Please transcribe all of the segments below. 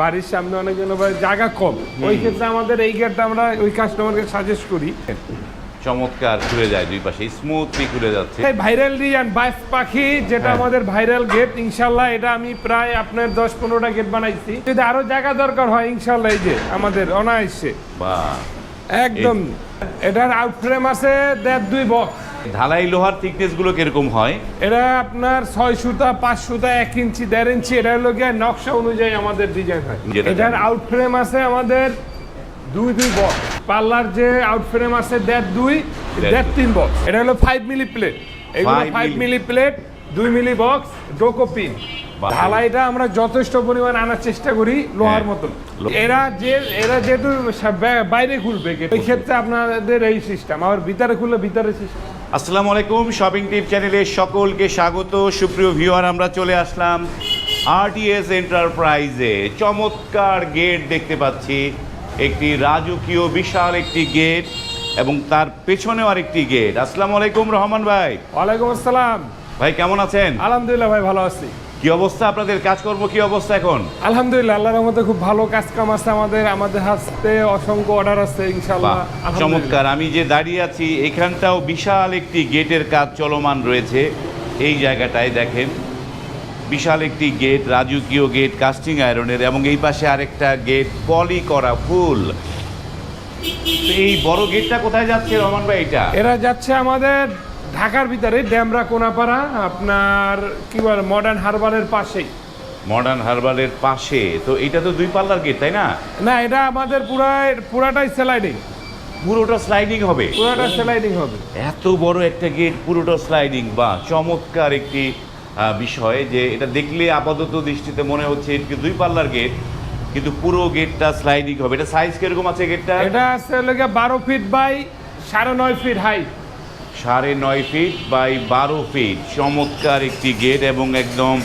বাড়ির সামনে অনেকজন জায়গা কম। ওই ক্ষেত্রে আমাদের এই গেটটা আমরা ওই কাস্টমারকে সাজেস্ট করি। চমৎকার ঘুরে যায় দুই পাশে স্মুথলি ঘুরে যাচ্ছে। ভাইরাল রিয়ান বাইস পাখি যেটা হ্যাঁ। আমাদের ভাইরাল গেট ইনশাল্লাহ এটা আমি প্রায় আপনার দশ পনেরোটা গেট বানাইছি। যদি আরও জায়গা দরকার হয় ইনশাল্লাহ এই যে আমাদের অনায়াসে। বা একদম। এটার আউট ফ্রেম আছে দেড় দুই বক্স ঢালাই লোহার থিকনেসগুলো কীরকম হয়? এটা আপনার ছয় সুতা পাঁচ সুতা এক ইঞ্চি দেড় ইঞ্চি এটা হলো গিয়ে নকশা অনুযায়ী আমাদের ডিজাইন হয়। এটার জানি। আউট ফ্রেম আছে আমাদের দুই দুই বক্স পার্লার যে আউট ফ্রেম আছে দেড় দুই দেড় দেড় তিন বক্স এটা হলো ফাইভ মিলি প্লেট এগুলো ফাইভ মিলি প্লেট দুই মিলি বক্স ডোকো পিন ঢালাইটা আমরা যথেষ্ট পরিমাণ আনার চেষ্টা করি লোহার হ্যাঁ। মতন। এরা যে এরা যেহেতু বাইরে খুলবে এই ক্ষেত্রে আপনাদের এই সিস্টেম আবার ভিতরে খুললে ভিতরে সিস্টেম আসসালামু আলাইকুম শপিং টিপ চ্যানেলে সকলকে স্বাগত। সুপ্রিয় ভিউয়ার আমরা চলে আসলাম আরটিএস এন্টারপ্রাইজে চমৎকার গেট দেখতে পাচ্ছি। একটি রাজকীয় বিশাল একটি গেট এবং তার পেছনেও আরেকটি গেট আসসালামু আলাইকুম রহমান ভাই। ওয়ালাইকুম আসসালাম। ভাই কেমন আছেন? আলহামদুলিল্লাহ ভাই ভালো আছি। কি অবস্থা আপনাদের? কাজকর্ম কি অবস্থা এখন? আলহামদুলিল্লাহ আল্লাহর রহমতে খুব ভালো কাজ কাম আছে আমাদের। আমাদের হাতে অসংখ্য অর্ডার আছে ইনশাআল্লাহ। চমৎকার। আমি যে দাঁড়িয়ে আছি এখানটাও বিশাল একটি গেটের কাজ চলমান রয়েছে। এই জায়গাটায় দেখেন বিশাল একটি গেট রাজকীয় গেট কাস্টিং আয়রনের এবং এই পাশে আরেকটা গেট পলি করা ফুল। তো এই বড় গেটটা কোথায় যাচ্ছে রহমান ভাই এটা? এরা যাচ্ছে আমাদের ঢাকার ভিতরে ড্যামরা কোনাপাড়া আপনার কি বলে মডার্ন হারবারের পাশেই। মডার্ন হারবারের পাশে। তো এটা তো দুই পাল্লার গেট তাই না? না এটা আমাদের পুরা পুরাটাই স্লাইডিং পুরোটা স্লাইডিং হবে? পুরোটা স্লাইডিং হবে। এত বড় একটা গেট পুরোটা স্লাইডিং বা চমৎকার একটি বিষয় যে এটা দেখলে আপাতত দৃষ্টিতে মনে হচ্ছে এটি দুই পাল্লার গেট কিন্তু পুরো গেটটা স্লাইডিং হবে। এটা সাইজ কীরকম আছে গেটটা এটা আছে লেগে বারো ফিট বাই সাড়ে নয় ফিট হাইট সাড়ে নয় ফিট বাই বারো ফিট চমৎকার একটি গেট এবং একদম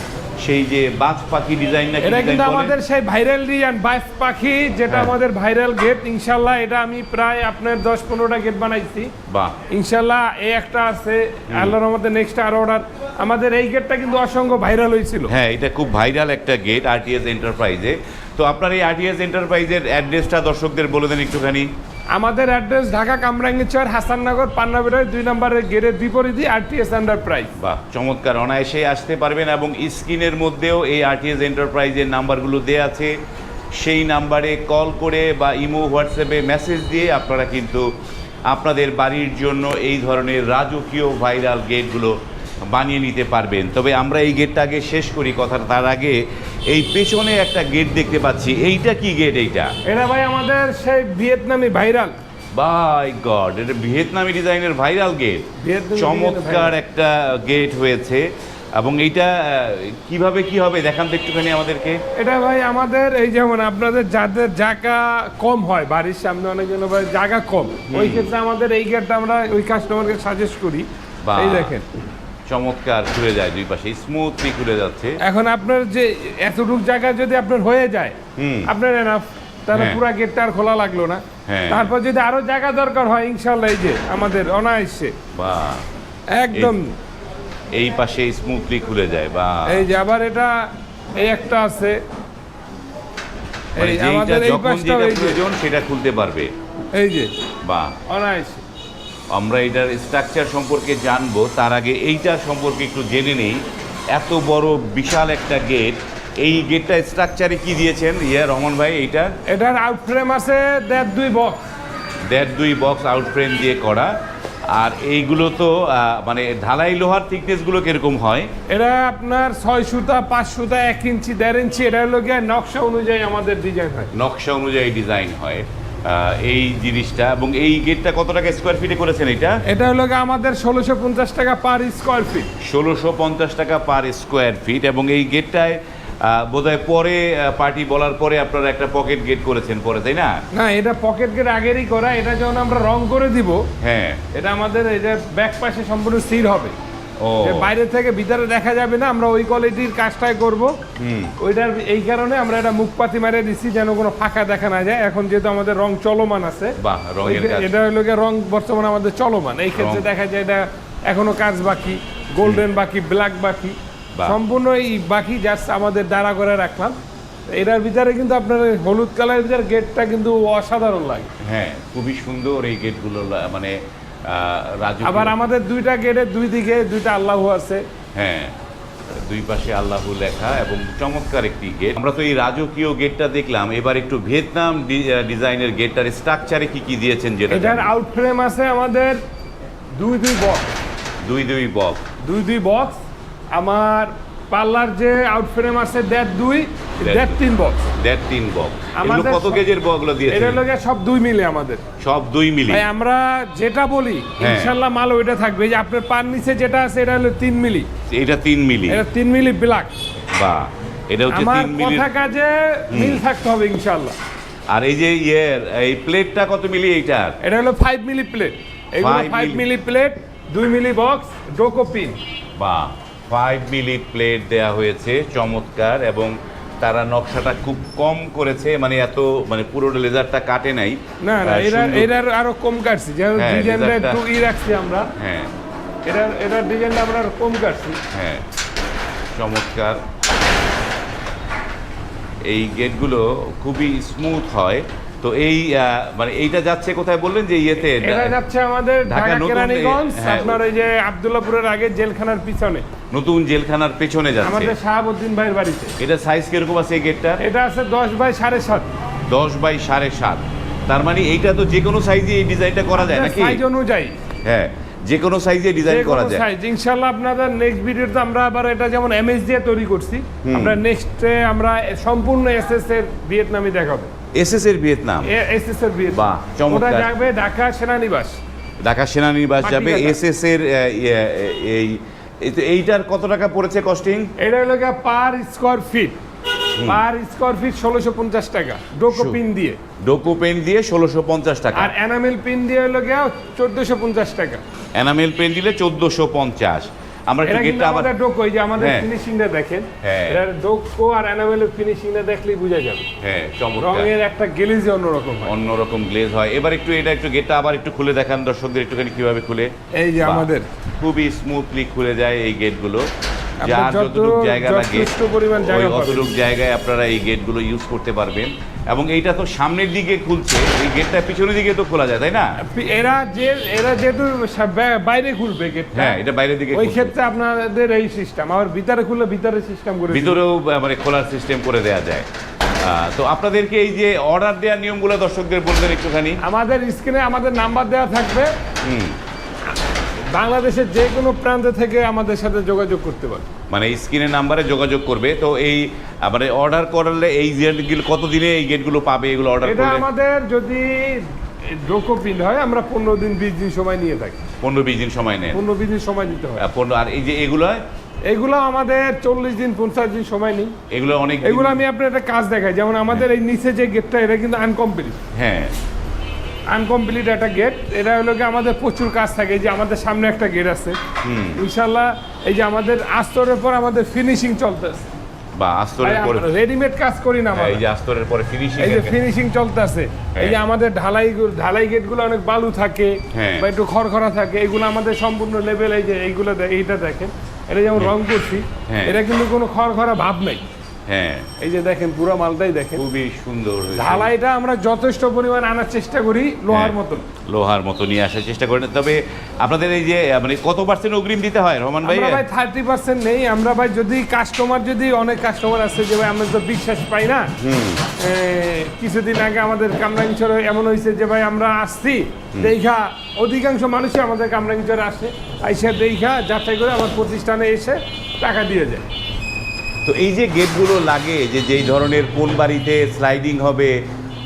সেই যে বাজ পাখি ডিজাইন না এটা কিন্তু আমাদের সেই ভাইরাল রিয়ান বাইস পাখি যেটা হ্যাঁ। আমাদের ভাইরাল গেট ইনশাল্লাহ এটা আমি প্রায় আপনার দশ পনেরোটা গেট বানাইছি। বাহ। ইনশাল্লাহ এই একটা আছে আল্লাহর আমাদের নেক্সট আরও অর্ডার আমাদের এই গেটটা কিন্তু অসংখ্য ভাইরাল হয়েছিল হ্যাঁ এটা খুব ভাইরাল একটা গেট আরটিএস এন্টারপ্রাইজে তো আপনার এই আরটিএস এন্টারপ্রাইজের অ্যাড্রেসটা দর্শকদের বলে দেন একটুখানি। আমাদের অ্যাড্রেস ঢাকা কামরাঙ্গীরচর হাসাননগর পান্নাবিরায় দুই নম্বরের গেটের বিপরীতই আরটিএস এন্টারপ্রাইজ বাহ, চমৎকার। অনায়াসে আসতে পারবেন এবং স্ক্রিনের মধ্যেও এই আরটিএস এন্টারপ্রাইজের নাম্বারগুলো দেওয়া আছে। সেই নাম্বারে কল করে বা ইমো, হোয়াটসঅ্যাপে মেসেজ দিয়ে আপনারা কিন্তু আপনাদের বাড়ির জন্য এই ধরনের রাজকীয় ভাইরাল গেটগুলো বানিয়ে নিতে পারবেন। তবে আমরা এই গেটটা আগে শেষ করি। কথা তার আগে এই পেছনে একটা গেট দেখতে পাচ্ছি। এইটা কি গেট এইটা? এটা ভাই আমাদের সেই ভিয়েতনামি ভাইরাল। বাই গড এটা ভিয়েতনামি ডিজাইনের ভাইরাল গেট চমৎকার একটা গেট হয়েছে। এবং এইটা কীভাবে কি হবে দেখান তো একটুখানি আমাদেরকে। এটা ভাই আমাদের এই যেমন আপনাদের যাদের জায়গা কম হয় বাড়ির সামনে অনেকজন আবার জায়গা কম ওই ক্ষেত্রে আমাদের এই গেটটা আমরা ওই কাস্টমারকে সাজেস্ট করি। এই দেখেন। চমৎকার ঘুরে যায় দুই পাশে স্মুথলি ঘুরে যাচ্ছে। এখন আপনার যে এতটুকু জায়গা যদি আপনার হয়ে যায় আপনার এনাফ তাহলে হ্যাঁ। পুরো গেটটা আর খোলা লাগল না। হ্যাঁ। তারপর যদি আরও জায়গা দরকার হয় ইনশাল্লাহ এই যে আমাদের অনায়াসে। বা একদম। এই পাশে স্মুথলি খুলে যায় বা এই যে আবার এটা এই একটা আছে। মানে এই আমাদের এই যে। প্রয়োজন সেটা খুলতে পারবে। এই যে। বা অনায়াসে। আমরা এটার স্ট্রাকচার সম্পর্কে জানব তার আগে এইটা সম্পর্কে একটু জেনে নেই। এত বড় বিশাল একটা গেট এই গেটটা স্ট্রাকচারে কি দিয়েছেন? ইয়া রহমান ভাই এইটা? এটার আউট ফ্রেম আছে দেড় দুই বক্স দেড় দুই বক্স আউট ফ্রেম দিয়ে করা। আর এইগুলো তো মানে ঢালাই লোহার থিকনেসগুলো কীরকম হয়? এটা আপনার ছয় সুতা পাঁচ সুতা এক ইঞ্চি দেড় ইঞ্চি এটা হলো গিয়ে নকশা অনুযায়ী আমাদের ডিজাইন হয়। নকশা অনুযায়ী ডিজাইন হয়। এই জিনিসটা এবং এই গেটটা কত টাকা স্কোয়ার ফিটে করেছেন এটা? এটা হলো আমাদের ষোলোশো পঞ্চাশ টাকা পার স্কোয়ার ফিট ষোলোশো পঞ্চাশ টাকা পার স্কোয়ার ফিট এবং এই গেটটায় বোধহয় পরে পার্টি বলার পরে আপনারা একটা পকেট গেট করেছেন পরে তাই না? না এটা পকেট গেট আগেরই করা এটা যখন আমরা রং করে দিব হ্যাঁ। এটা আমাদের এটা ব্যাক পাশে সম্পূর্ণ স্থির হবে। বাইরে থেকে ভিতরে দেখা যাবে না আমরা ওই কোয়ালিটির কাজটাই করব। ওইটার এই কারণে আমরা এটা মুখপাতি মারে দিচ্ছি যেন কোনো ফাঁকা দেখা না যায়। এখন যেহেতু আমাদের রং চলমান আছে এটা হলো রং বর্তমানে আমাদের চলমান। এই ক্ষেত্রে দেখা যায় এটা এখনও কাজ বাকি গোল্ডেন বাকি ব্ল্যাক বাকি। সম্পূর্ণ এই বাকি জাস্ট আমাদের দাঁড়া করে রাখলাম। এটার ভিতরে কিন্তু আপনার হলুদ কালারের ভিতরে গেটটা কিন্তু অসাধারণ লাগে। হ্যাঁ খুবই সুন্দর এই গেটগুলো মানে রাজু আবার আমাদের দুইটা গেটের দুই দিকে দুইটা আল্লাহ আছে। হ্যাঁ দুই পাশে আল্লাহ লেখা এবং চমৎকার একটি গেট। আমরা তো এই রাজকীয় গেটটা দেখলাম। এবার একটু ভিয়েতনাম ডিজাইনের গেটটার স্ট্রাকচারে কি কি দিয়েছেন যেটা এটার আউট ফ্রেম আছে আমাদের দুই দুই বক্স দুই দুই বক্স দুই দুই বক্স আমার পার্লার যে আউট ফ্রেম আছে দেড় দুই দেড় তিন বক্স দেড় তিন বক্স আমাদের কত কেজের বকগুলো এটা দিয়েছেন লোকে সব দুই মিলে আমাদের। সব দুই মিলি। ভাই আমরা যেটা বলি হ্যাঁ। ইনশাল্লাহ মাল ওইটা থাকবে। যে আপনার পার নিচে যেটা আছে এটা হলো তিন মিলি। এটা তিন মিলি। এটা তিন মিলি ব্ল্যাক বা এটা হচ্ছে তিন মিলি কথা কাজে মিল থাকতে হবে ইনশাল্লাহ। আর এই যে ইয়ের এই প্লেটটা কত মিলি এইটার? এটা হলো ফাইভ মিলি প্লেট এগুলো ফাইভ মিলি। প্লেট দুই মিলি বক্স ডোকো পিন বা ফাইভ মিলি প্লেট দেয়া হয়েছে চমৎকার এবং তারা নকশাটা খুব কম করেছে মানে এত মানে পুরো লেজারটা কাটে নাই। না না সুন্দর- এটার আরও কম কাটছি যেমন হ্যাঁ, ডিজাইনটা একটু ই রাখছি আমরা। হ্যাঁ। এটা এটার ডিজাইনটা আমরা আরও কম কাটছি। হ্যাঁ চমৎকার। এই গেটগুলো খুবই স্মুথ হয়। তো এই মানে এইটা যাচ্ছে কোথায় বললেন যে ইয়েতে এটা যাচ্ছে আমাদের ঢাকা কেরানীগঞ্জ হ্যাঁ। আপনার ওই যে আবদুল্লাপুরের আগে জেলখানার পিছনে। নতুন জেলখানার পেছনে যাচ্ছে। আমাদের শাহাবুদ্দিন ভাইয়ের বাড়িতে। এটা সাইজ কীরকম আছে এই গেটটার এটা আছে দশ বাই সাড়ে সাত। দশ বাই সাড়ে সাত। তার মানে এইটা তো যে কোনো সাইজে এই ডিজাইনটা করা যায় নাকি? সাইজ অনুযায়ী। হ্যাঁ যে কোনো সাইজে ডিজাইন করা যায়। সাইজ ইনশাল্লাহ আপনাদের নেক্সট ভিডিওতে আমরা আবার এটা যেমন এমএস দিয়ে তৈরি করছি আমরা নেক্সটে আমরা সম্পূর্ণ এসএস এর ভিয়েতনামি দেখাবো। এসএস এর ভিয়েতনাম। এসএস এর ভিয়েতনাম। ওটা যাবে ঢাকা সেনানিবাস। ঢাকা সেনানিবাস যাবে। এসএস এর এই এই এইটার কত টাকা পড়েছে কস্টিং? এটা হলো per square feet. Per square feet ষোলোশো পঞ্চাশ টাকা। ডোকো পিন দিয়ে। ডোকো পেন দিয়ে ষোলোশো পঞ্চাশ টাকা। আর এনামেল পিন দিয়ে হলো গিয়া চোদ্দশো পঞ্চাশ টাকা। এনামেল পেন দিলে চোদ্দোশো পঞ্চাশ। আমরা এটা কিন্তু আমাদের ডোকো এই যে আমাদের হ্যাঁ। ফিনিশিংটা দেখেন। হ্যাঁ। এটার ডোকো আর এনামেলের ফিনিশিংটা দেখলেই বোঝা যাবে। হ্যাঁ চমৎকার। রঙের একটা গেলিজি অন্যরকম হয়। অন্যরকম গ্লেজ হয়। এবার একটু এটা একটু গেটটা আবার একটু খুলে দেখান দর্শকদের একটুখানি কীভাবে খুলে? এই যে আমাদের। খুবই স্মুথলি খুলে যায় এই গেটগুলো যার যত- যতটুকু জায়গা লাগে অতটুকু জায়গায় আপনারা এই গেটগুলো ইউজ করতে পারবেন। এবং এইটা তো সামনের দিকে খুলছে এই গেটটা পিছনের দিকে তো খোলা যায় তাই না? এরা যে এরা যেহেতু বাইরে খুলবে গেটটা হ্যাঁ এটা বাইরের দিকে ওই ক্ষেত্রে আপনাদের এই সিস্টেম আবার ভিতরে খুললে ভিতরে সিস্টেম করে ভিতরেও মানে খোলার সিস্টেম করে দেওয়া যায়। তো আপনাদেরকে এই যে অর্ডার দেওয়ার নিয়মগুলো দর্শকদের বলবেন একটুখানি। আমাদের স্ক্রিনে আমাদের নাম্বার দেওয়া থাকবে। হুম। বাংলাদেশের যে কোনো প্রান্ত থেকে আমাদের সাথে যোগাযোগ করতে পারে। মানে স্ক্রিনের নাম্বারে যোগাযোগ করবে তো এই মানে অর্ডার করলে এই গেটগুলো কতদিনে এই গেটগুলো পাবে এগুলো অর্ডার এটা করলে? আমাদের যদি ডোকো প্রিন্ট হয় আমরা পনেরো দিন বিশ দিন সময় নিয়ে থাকি। পনেরো বিশ দিন সময় নেন। পনেরো বিশ দিন সময় দিতে হয়। পনেরো আর এই যে এগুলো? এগুলো আমাদের চল্লিশ দিন পঞ্চাশ দিন সময় নেই। এগুলো অনেক এগুলো আমি আপনার একটা কাজ দেখাই যেমন আমাদের এই নিচে যে গেটটা এটা কিন্তু আনকমপ্লিট হ্যাঁ। আনকমপ্লিট একটা গেট এটা হলো কি আমাদের প্রচুর কাজ থাকে যে আমাদের সামনে একটা গেট আছে। ইনশাল্লাহ এই যে আমাদের আস্তরের পর আমাদের ফিনিশিং চলতেছে। বা আস্তরের পরে রেডিমেড কাজ করি না হ্যাঁ, আমরা। এই যে আস্তরের পরে ফিনিশিং এই যে ফিনিশিং চলতেছে। এই যে হ্যাঁ। আমাদের ঢালাই ঢালাই গেটগুলো অনেক বালু থাকে হ্যাঁ। বা একটু খড়খড়া থাকে এগুলো আমাদের সম্পূর্ণ লেভেল এই যে এইগুলো এইটা দেখেন। এটা যেমন রং করছি। এটা কিন্তু কোনো খড়খড়া ভাব নেই। হ্যাঁ। এই যে দেখেন পুরো মালটাই দেখেন। খুবই সুন্দর। ঢালাইটা আমরা যথেষ্ট পরিমাণ আনার চেষ্টা করি লোহার হ্যাঁ, মতন। লোহার মতো নিয়ে আসার চেষ্টা করেন। তবে আপনাদের এই যে মানে কত পার্সেন্ট অগ্রিম দিতে হয় রহমান ভাই? ভাই থার্টি পার্সেন্ট নেই। আমরা ভাই যদি কাস্টমার যদি অনেক কাস্টমার আছে যে ভাই আমরা তো বিশ্বাস পাই না। কিছুদিন আগে আমাদের কামরাঙ্গিচরে এমন হয়েছে যে ভাই আমরা আসছি দেখা অধিকাংশ মানুষই আমাদের কামরাঙ্গিচরে আসে। আইসা দেখা যাচাই করে আমার প্রতিষ্ঠানে এসে টাকা দিয়ে যায়। তো এই যে গেটগুলো লাগে যে যেই ধরনের কোন বাড়িতে স্লাইডিং হবে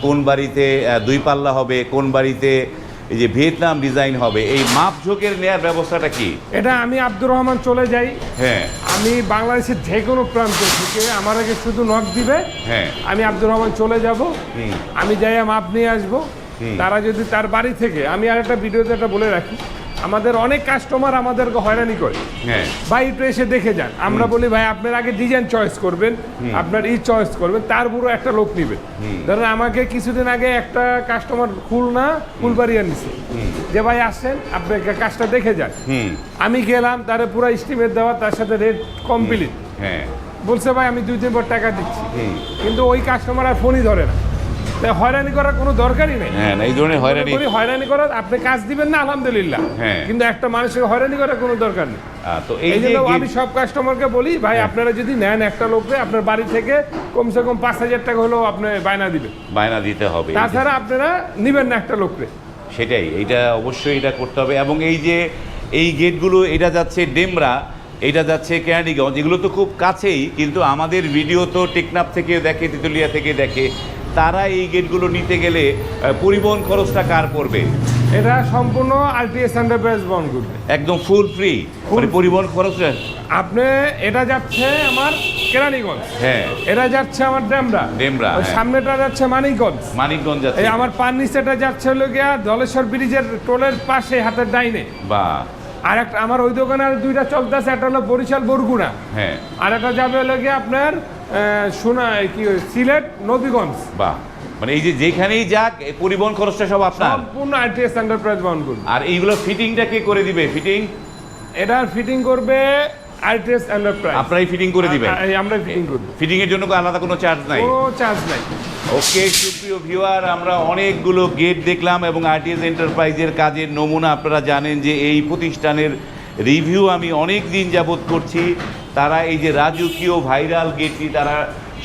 কোন বাড়িতে দুই পাল্লা হবে কোন বাড়িতে এই যে ভিয়েতনাম ডিজাইন হবে এই মাপ ঝোঁকের নেয়ার ব্যবস্থাটা কি? এটা আমি আব্দুর রহমান চলে যাই। হ্যাঁ। আমি বাংলাদেশের যে কোনো প্রান্ত থেকে আমার আগে শুধু নখ দিবে। হ্যাঁ। আমি আব্দুর রহমান চলে যাব। আমি যাই মাপ নিয়ে আসব। তারা যদি তার বাড়ি থেকে আমি আর একটা ভিডিওতে একটা বলে রাখি। আমাদের অনেক কাস্টমার আমাদেরকে হয়রানি করে। হ্যাঁ। ভাই একটু এসে দেখে যান। আমরা বলি ভাই আপনার আগে ডিজাইন চয়েস করবেন আপনার ই চয়েস করবেন তার পুরো একটা লোক নিবে। ধরেন আমাকে কিছুদিন আগে একটা কাস্টমার খুলনা ফুলবাড়িয়া নিছে। যে ভাই আসেন আপনি কাজটা দেখে যান। আমি গেলাম তারে পুরো স্টিমের দেওয়া তার সাথে রেট কমপ্লিট হ্যাঁ। বলছে ভাই আমি দুই দিন পর টাকা দিচ্ছি। কিন্তু ওই কাস্টমার আর ফোনই ধরে না। হয়রানি করার কোনো দরকারই নেই। হ্যাঁ এই ধরনের হয়রানি করি হয়রানি করার আপনি কাজ দিবেন না আলহামদুলিল্লাহ। হ্যাঁ। কিন্তু একটা মানুষকে হয়রানি করার কোনো দরকার নেই। তো এই জন্য আমি সব কাস্টমারকে বলি ভাই হ্যাঁ। আপনারা যদি নেন একটা লোককে আপনার বাড়ি থেকে কমসে কম পাঁচ হাজার টাকা হলেও আপনি বায়না দিবেন। বায়না দিতে হবে তাছাড়া আপনারা নিবেন না একটা লোককে। সেটাই এটা অবশ্যই এটা করতে হবে। এবং এই যে এই গেটগুলো এটা যাচ্ছে ডেমরা এটা যাচ্ছে ক্যান্ডিগঞ্জ এগুলো তো খুব কাছেই কিন্তু আমাদের ভিডিও তো টেকনাফ থেকে দেখে তেতুলিয়া থেকে দেখে। তারা এই গেটগুলো নিতে গেলে পরিবহন খরচটা কার পড়বে? এটা সম্পূর্ণ আরটিএস এন্টারপ্রাইজ করবে একদম ফুল ফ্রি মানে পরিবহন খরচটা আপনি এটা যাচ্ছে আমার কেরানীগঞ্জ। হ্যাঁ। এটা যাচ্ছে আমার ডেমরা। ডেমরা, হ্যাঁ। সামনেটা যাচ্ছে মানিকগঞ্জ। মানিকগঞ্জ যাচ্ছে। এই আমার পান নিচেটা যাচ্ছে হলো গিয়া ধলেশ্বর ব্রিজের টোলের পাশে হাতের ডাইনে। বা আর একটা আমার ওই দোকানে আর দুইটা চলতেছে একটা হলো বরিশাল বরগুনা। হ্যাঁ। আর একটা যাবে হলো গিয়ে আপনার সোনা কি সিলেট নবীগঞ্জ বা মানে এই যে যেখানেই যাক পরিবহন খরচটা সব আপনার। সম্পূর্ণ আইটিএস এন্টারপ্রাইজ বহন করবে। আর এইগুলো ফিটিংটা কে করে দিবে? ফিটিং? এটা ফিটিং করবে আইটিএস এন্টারপ্রাইজ আপনারাই ফিটিং করে দিবেন? আমরা ফিটিং করব। ফিটিং এর জন্য আলাদা কোনো চার্জ নাই? কোনো চার্জ নাই। ওকে সুপ্রিয় ভিউয়ার আমরা অনেকগুলো গেট দেখলাম এবং আরটিএস এন্টারপ্রাইজের কাজের নমুনা আপনারা জানেন যে এই প্রতিষ্ঠানের রিভিউ আমি অনেক দিন যাবত করছি। তারা এই যে রাজকীয় ভাইরাল গেটটি, তারা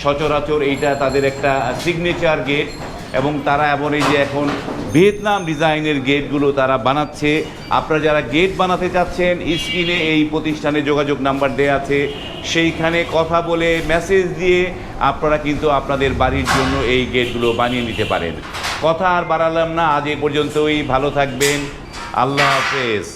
সচরাচর এইটা তাদের একটা সিগনেচার গেট এবং তারা এমন এই যে এখন ভিয়েতনাম ডিজাইনের গেটগুলো তারা বানাচ্ছে। আপনারা যারা গেট বানাতে চাচ্ছেন, স্ক্রিনে এই প্রতিষ্ঠানে যোগাযোগ নাম্বার দেওয়া আছে। সেইখানে কথা বলে মেসেজ দিয়ে আপনারা কিন্তু আপনাদের বাড়ির জন্য এই গেটগুলো বানিয়ে নিতে পারেন। কথা আর বাড়ালাম না, আজ এ পর্যন্তই। ভালো থাকবেন। আল্লাহ হাফেজ।